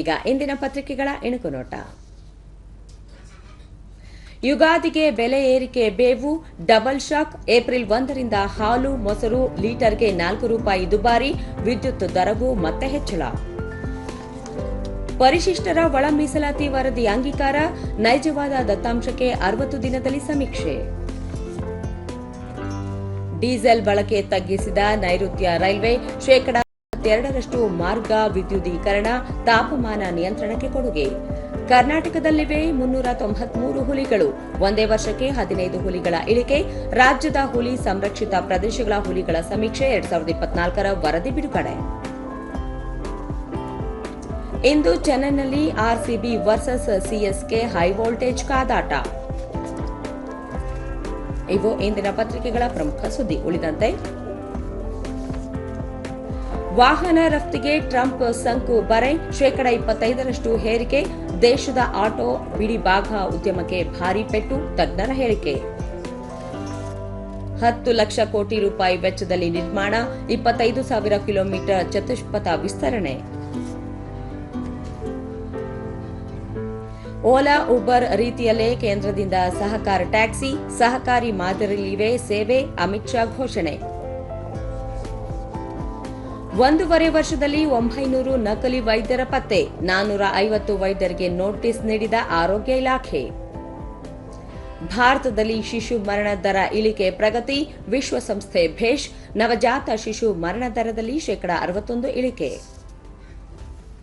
ಈಗ ಇಂದಿನ ಪತ್ರಿಕೆಗಳ ಇಣುಕು ನೋಟ. ಯುಗಾದಿಗೆ ಬೆಲೆ ಏರಿಕೆ ಬೇವು, ಡಬಲ್ ಶಾಕ್, ಏಪ್ರಿಲ್ ಒಂದರಿಂದ ಹಾಲು, ಮೊಸರು, ಲೀಟರ್ಗೆ ನಾಲ್ಕು ರೂಪಾಯಿ ದುಬಾರಿ, ವಿದ್ಯುತ್ ದರವು ಮತ್ತೆ ಹೆಚ್ಚಳ. ಪರಿಶಿಷ್ಟರ ಒಳ ಮೀಸಲಾತಿ ವರದಿ ಅಂಗೀಕಾರ, ನೈಜವಾದ ದತ್ತಾಂಶಕ್ಕೆ ಅರವತ್ತು ದಿನದಲ್ಲಿ ಸಮೀಕ್ಷೆ. ಡೀಸೆಲ್ ಬಳಕೆ ತಗ್ಗಿಸಿದ ನೈಋತ್ಯ ರೈಲ್ವೆ ಶೇಕಡಾ ಎರಡರಷ್ಟು ಮಾರ್ಗ ವಿದ್ಯುದೀಕರಣ, ತಾಪಮಾನ ನಿಯಂತ್ರಣಕ್ಕೆ ಕೊಡುಗೆ. ಕರ್ನಾಟಕದಲ್ಲಿವೆ ಮುನ್ನೂರ ತೊಂಬತ್ಮೂರು ಹುಲಿಗಳು. ಒಂದೇ ವರ್ಷಕ್ಕೆ ಹದಿನೈದು ಹುಲಿಗಳ ಇಳಿಕೆ. ರಾಜ್ಯದ ಹುಲಿ ಸಂರಕ್ಷಿತ ಪ್ರದೇಶಗಳ ಹುಲಿಗಳ ಸಮೀಕ್ಷೆ ಎರಡ್ ಸಾವಿರದ ಇಪ್ಪತ್ನಾಲ್ಕರ ವರದಿ ಬಿಡುಗಡೆ. ಇಂದು ಚೆನ್ನೈನಲ್ಲಿ RCB versus CSK high voltage ಕಾದಾಟ. ಇವು ಇಂದಿನ ಪತ್ರಿಕೆಗಳ ಪ್ರಮುಖ ಸುದ್ದಿ. ಉಳಿದಂತೆ ವಾಹನ ರಫ್ತಿಗೆ ಟ್ರಂಪ್ ಸಂಕು ಬರೆ, ಶೇಕಡ ಇಪ್ಪತ್ತೈದರಷ್ಟು ಹೇರಿಕೆ, ದೇಶದ ಆಟೋ ಬಿಡಿಭಾಗ ಉದ್ಯಮಕ್ಕೆ ಭಾರಿ ಪೆಟ್ಟು, ತಜ್ಞರ ಹೇಳಿಕೆ. ಹತ್ತು ಲಕ್ಷ ಕೋಟಿ ರೂಪಾಯಿ ವೆಚ್ಚದಲ್ಲಿ ನಿರ್ಮಾಣ, ಇಪ್ಪತ್ತೈದು ಸಾವಿರ ಕಿಲೋಮೀಟರ್ ಚತುಷ್ಪಥ ವಿಸ್ತರಣೆ. ಓಲಾ, ಉಬರ್ ರೀತಿಯಲ್ಲೇ ಕೇಂದ್ರದಿಂದ ಸಹಕಾರ ಟ್ಯಾಕ್ಸಿ, ಸಹಕಾರಿ ಮಾದರಿಯಲ್ಲಿವೆ ಸೇವೆ, ಅಮಿತ್ ಶಾ ಘೋಷಣೆ. ಒಂದೂವರೆ ವರ್ಷದಲ್ಲಿ ಒಂಬೈನೂರು ನಕಲಿ ವೈದ್ಯರ ಪತ್ತೆ. ನಾನ್ನೂರ ಐವತ್ತು ವೈದ್ಯರಿಗೆ ನೋಟಿಸ್ ನೀಡಿದ ಆರೋಗ್ಯ ಇಲಾಖೆ. ಭಾರತದಲ್ಲಿ ಶಿಶು ಮರಣ ದರ ಇಳಿಕೆ ಪ್ರಗತಿ. ವಿಶ್ವಸಂಸ್ಥೆ ಭೇಷ್. ನವಜಾತ ಶಿಶು ಮರಣ ದರದಲ್ಲಿ ಶೇಕಡಾ ಅರವತ್ತೊಂದು ಇಳಿಕೆ.